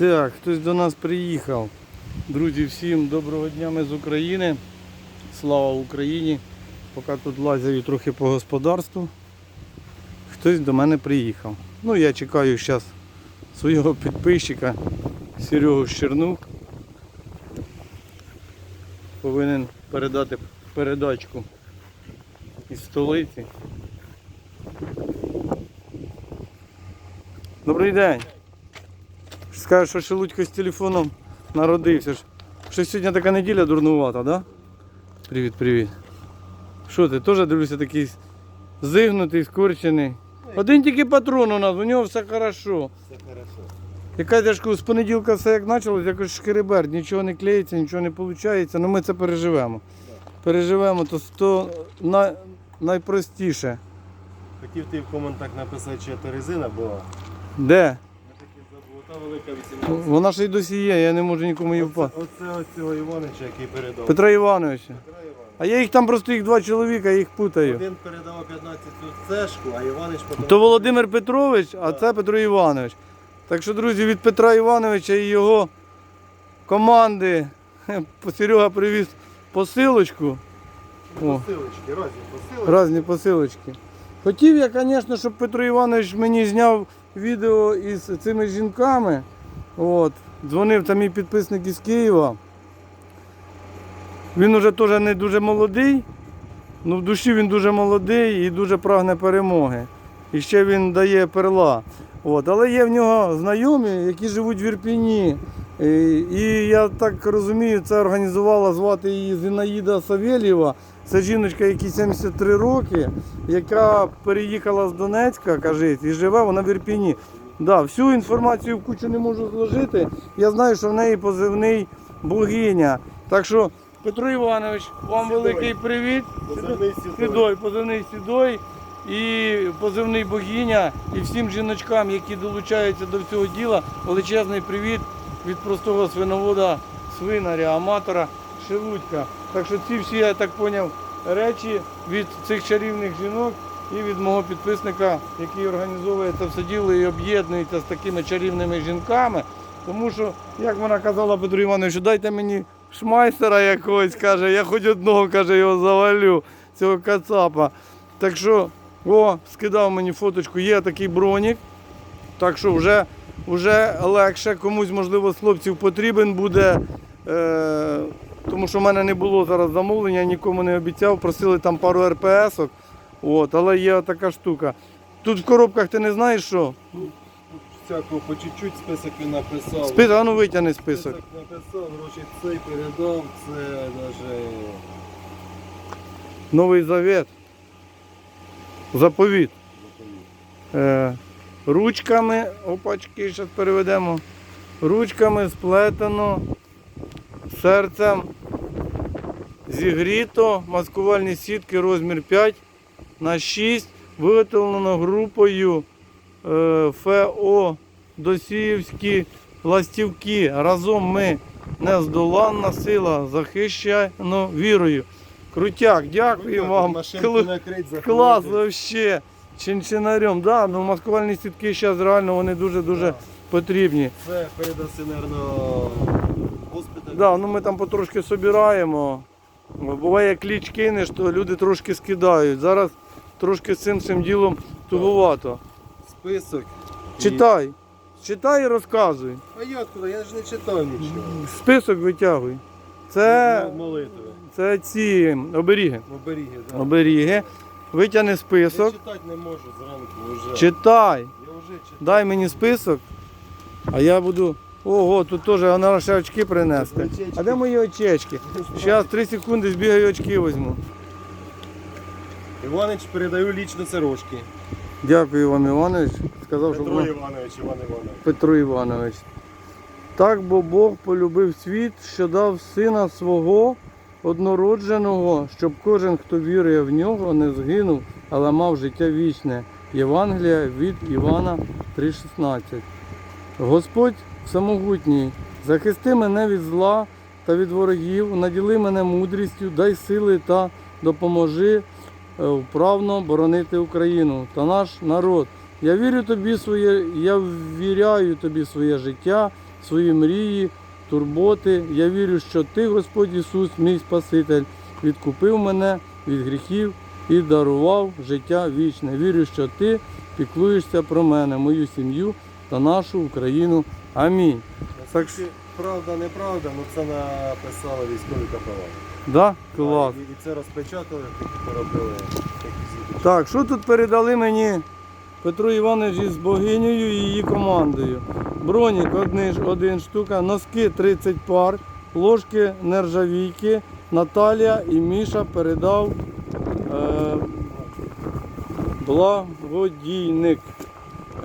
Так, хтось до нас приїхав. Друзі, всім доброго дня ми з України. Слава Україні. Поки тут лазаю трохи по господарству. Хтось до мене приїхав. Ну, я чекаю зараз свого підписчика Серегу Щернук. Повинен передати передачку із столиці. Добрий день. Скажеш, що Шелудько з телефоном народився. Що сьогодні така неділя дурнувата, да? Привіт, привіт. Що ти, теж дивлюся такий зигнутий, скорчений. Один тільки патрон у нас, у нього все хорошо. Все хорошо. Яка тяжко, з понеділка все як почалось, якось шкеребер, нічого не клеїться, нічого не виходить, ну ми це переживемо. Переживемо, то, то на, найпростіше. Хотів ти в коментах написати, що це резина була. Де? Я таки забув. Та велика 18. Вона ж й досі є, я не можу нікому її впасти. оце ось цього Іванича, який передав. Петра Івановича. Петра Івановича. А я їх там просто їх два чоловіка, я їх путаю. Один передавав 15 цю цешку, а Іванич потім... То Володимир Петрович, а це Петро Іванович. Так що, друзі, від Петра Івановича і його команди Серега привіз посилочку. О. Посилочки, разні посилочки. Різні посилочки. Хотів я, звісно, щоб Петро Іванович мені зняв відео із цими жінками. От. Дзвонив там мій підписник із Києва. Він уже теж не дуже молодий, але в душі він дуже молодий і дуже прагне перемоги. І ще він дає перла. От. Але є в нього знайомі, які живуть в Ірпіні. І, і я так розумію, це організувала звати її Зінаїда Савєлєва. Це жіночка, якій 73 роки, яка переїхала з Донецька, каже, і живе вона в Ірпіні. Да, всю інформацію в кучу не можу зложити. Я знаю, що в неї позивний богиня. Так що, Петро Іванович, вам Сідой. великий привіт. Позивний сідой. Сідой, позивний Сідой і позивний богиня, і всім жіночкам, які долучаються до цього діла, величезний привіт від простого свиновода, свинаря, аматора, Шелудька. Так що ці всі, я так зрозумів, речі від цих чарівних жінок і від мого підписника, який організовує це все діло і об'єднується з такими чарівними жінками. Тому що, як вона казала Петру Івановичу, дайте мені шмайстера якогось, каже, я хоч одного каже, його завалю, цього кацапа. Так що, о, скидав мені фоточку, є такий бронік. Так що вже, вже легше, комусь, можливо, з хлопців потрібен буде. Е, тому що в мене не було зараз замовлення, нікому не обіцяв, просили там пару РПС-ок. От, але є така штука. Тут в коробках ти не знаєш що? Всякого по чуть-чуть список він написав. Список, а ну витягни список. написав, гроші цей передав, це навіть... Новий завет. Заповіт. Е, ручками, опачки, зараз переведемо. Ручками сплетено, серцем зігріто, маскувальні сітки розмір 5 на 6, виготовлено групою е, ФО Досіївські ластівки. Разом ми нездоланна сила, захищено вірою. Крутяк, дякую вам. Машинку накрить. Клас вообще. Чинчинарем. Да, ну маскувальні сітки зараз реально вони дуже-дуже потрібні. Це передаси, мабуть, госпіталь. Да, ну ми там потрошки собираємо. Буває кліч кинеш, то люди трошки скидають. Зараз трошки з цим всім ділом тугувато. Список. Читай. Читай і розказуй. А я откуда? Я ж не читав нічого. Список витягуй. Це, Молитви. це ці оберіги. Оберіги, так. Оберіги. Витягни Я список. читати не можу зранку вже. Читай. Я вже читав. Дай мені список, а я буду. Ого, тут теж вона ще очки принести. Очечки. А де мої очечки? Зараз 3 секунди збігаю очки візьму. Іванич передаю лічно сирожки. Дякую Іван Іванович. Сказав, що Петро було Іванович, Іван Іванович. Петро Іванович. Так бо Бог полюбив світ, що дав сина свого однородженого, щоб кожен, хто вірує в нього, не згинув, але мав життя вічне. Євангелія від Івана 3,16. Господь всемогутній, захисти мене від зла та від ворогів, наділи мене мудрістю, дай сили та допоможи е, вправно боронити Україну та наш народ. Я вірю тобі своє, я ввіряю тобі своє життя свої мрії, турботи. Я вірю, що ти, Господь Ісус, мій Спаситель, відкупив мене від гріхів і дарував життя вічне. Вірю, що ти піклуєшся про мене, мою сім'ю та нашу Україну. Амінь. Так що- правда, неправда, ну це написали військові капелани. Да? Клас. І, це розпечатали, поробили. Так, що тут передали мені Петро Іванович із богинею і її командою? Бронік один, один штука, носки 30 пар, ложки нержавійки, Наталія і Міша передав е, благодійник.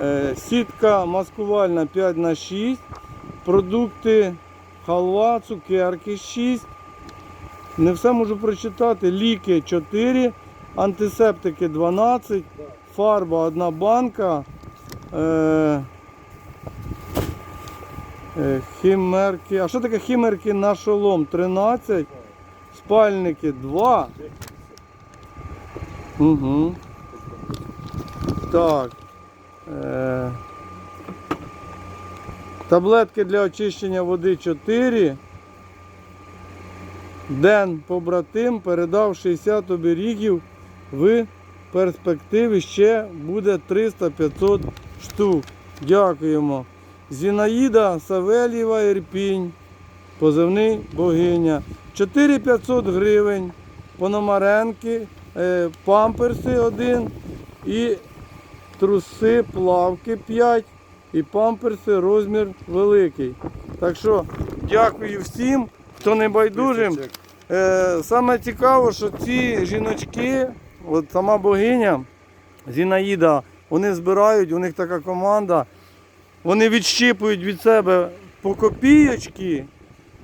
Е, сітка маскувальна 5 на 6 продукти халва, цукерки 6. Не все можу прочитати. Ліки 4, антисептики 12, фарба одна банка, е, хімерки. А що таке хімерки на шолом? 13, спальники 2. Угу. Так. Е, таблетки для очищення води 4. Ден побратим передав 60 оберігів. В перспективі ще буде 300-500 штук. Дякуємо. Зінаїда Савельєва Ірпінь, позивний богиня. 4500 гривень. Пономаренки, е, памперси один і труси, плавки 5 і памперси розмір великий. Так що дякую всім, хто не байдужим. Е, саме цікаво, що ці жіночки, от сама богиня Зінаїда, вони збирають, у них така команда, вони відщипують від себе по копійочки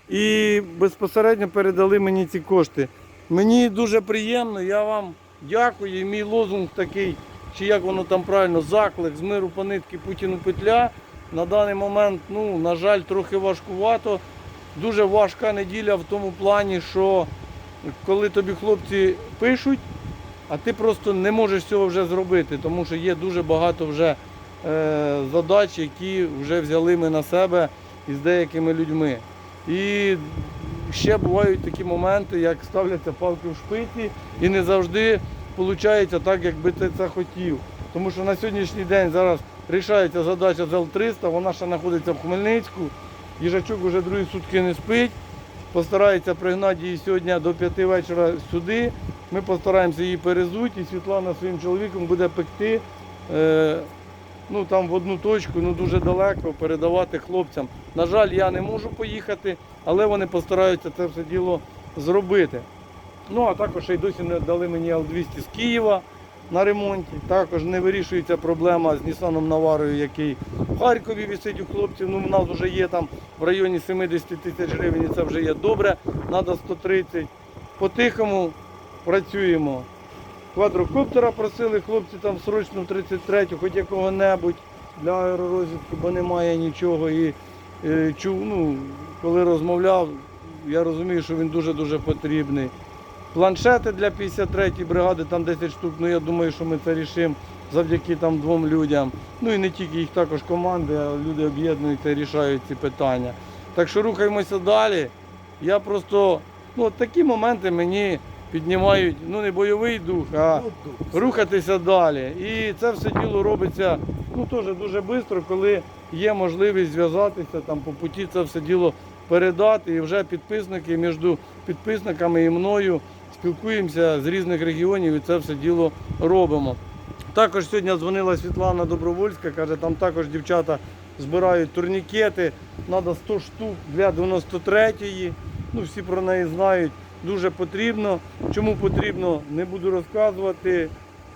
і безпосередньо передали мені ці кошти. Мені дуже приємно, я вам дякую. І мій лозунг такий, чи як воно там правильно, заклик з миру по нитки Путіну петля. На даний момент, ну, на жаль, трохи важкувато. Дуже важка неділя в тому плані, що коли тобі хлопці пишуть, а ти просто не можеш цього вже зробити, тому що є дуже багато вже задач, які вже взяли ми на себе із деякими людьми. І ще бувають такі моменти, як ставляться палки в шпиці, і не завжди виходить так, як би ти це хотів. Тому що на сьогоднішній день зараз рішається задача з Л-300, вона ще знаходиться в Хмельницьку. Їжачок вже другі сутки не спить. Постарається пригнати її сьогодні до п'яти вечора сюди. Ми постараємося її перезути, і Світлана своїм чоловіком буде пекти е, ну, там в одну точку, ну дуже далеко передавати хлопцям. На жаль, я не можу поїхати, але вони постараються це все діло зробити. Ну а також ще й досі не дали мені Л-200 з Києва на ремонті. Також не вирішується проблема з Нісаном Наварою, який в Харкові висить у хлопців. Ну, в нас вже є там в районі 70 тисяч гривень, і це вже є добре. Треба 130. По-тихому працюємо. Квадрокоптера просили хлопці там срочно в 33-ю, хоч якого-небудь для аеророзвідки, бо немає нічого. І е, чув, ну, коли розмовляв, я розумію, що він дуже-дуже потрібний. Планшети для 53-ї бригади, там 10 штук, ну я думаю, що ми це рішимо завдяки там двом людям. Ну і не тільки їх також команди, а люди об'єднуються і рішають ці питання. Так що рухаємося далі. Я просто, ну от такі моменти мені піднімають, ну не бойовий дух, а рухатися далі. І це все діло робиться ну, теж дуже швидко, коли є можливість зв'язатися там по путі це все діло передати. І вже підписники між підписниками і мною спілкуємося з різних регіонів і це все діло робимо. Також сьогодні дзвонила Світлана Добровольська, каже, там також дівчата збирають турнікети, треба 100 штук для 93-ї. Ну, всі про неї знають. Дуже потрібно. Чому потрібно, не буду розказувати.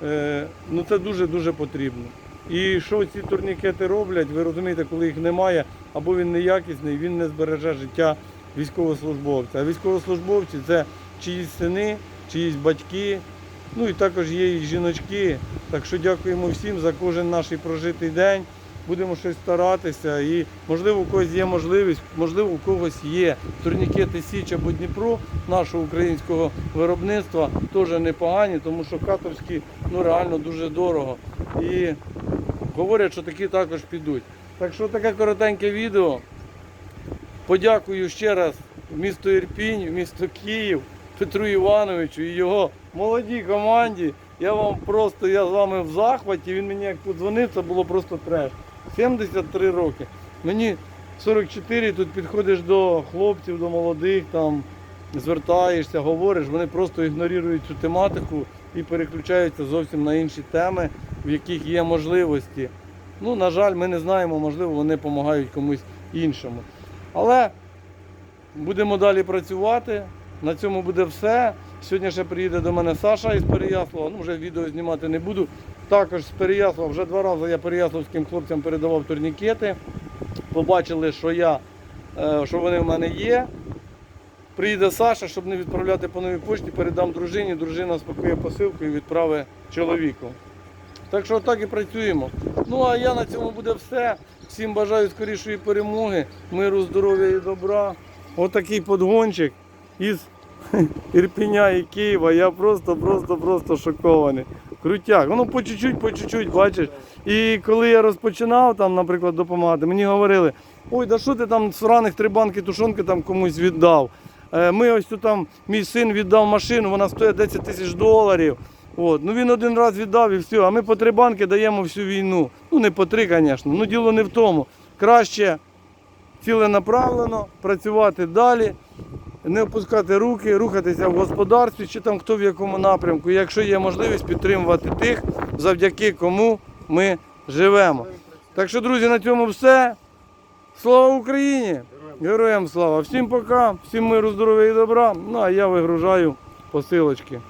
Е, ну це дуже-дуже потрібно. І що ці турнікети роблять, ви розумієте, коли їх немає, або він неякісний, він не збереже життя військовослужбовця. А військовослужбовці це чиїсь сини, чиїсь батьки, ну і також є і жіночки. Так що дякуємо всім за кожен наш прожитий день. Будемо щось старатися і можливо у когось є можливість, можливо у когось є турнікети Січ або Дніпро нашого українського виробництва теж непогані, тому що катовські ну реально дуже дорого. І говорять, що такі також підуть. Так що таке коротеньке відео. Подякую ще раз місту Ірпінь, місто Київ, Петру Івановичу і його молодій команді. Я вам просто, я з вами в захваті. Він мені як подзвонив, це було просто треш. 73 роки. Мені 44, тут підходиш до хлопців, до молодих, там звертаєшся, говориш, вони просто ігнорують цю тематику і переключаються зовсім на інші теми, в яких є можливості. Ну, на жаль, ми не знаємо, можливо, вони допомагають комусь іншому. Але будемо далі працювати. На цьому буде все. Сьогодні ще приїде до мене Саша із Переяслава. Ну, вже відео знімати не буду. Також з Переяслава, вже два рази я переяславським хлопцям передавав турнікети. Побачили, що я, е, що вони в мене є. Приїде Саша, щоб не відправляти по новій пошті, передам дружині, дружина спакує посилку і відправить чоловіку. Так що так і працюємо. Ну а я на цьому буде все. Всім бажаю скорішої перемоги, миру, здоров'я і добра. Отакий подгончик із Ірпеня і Києва. Я просто, просто, просто шокований. Крутяк. Воно по чуть-чуть, по чуть-чуть, бачиш. І коли я розпочинав там, наприклад, допомагати, мені говорили, ой, да що ти там з раних три банки тушонки там комусь віддав. Е, Ми ось тут там, мій син віддав машину, вона стоїть 10 тисяч доларів. От. Ну він один раз віддав і все, а ми по три банки даємо всю війну. Ну не по три, звісно. Ну діло не в тому. Краще ціленаправлено, працювати далі, не опускати руки, рухатися в господарстві, чи там хто в якому напрямку. Якщо є можливість підтримувати тих, завдяки кому ми живемо. Так що, друзі, на цьому все. Слава Україні! Героям слава! Всім пока, всім миру, здоров'я і добра. Ну а я вигружаю посилочки.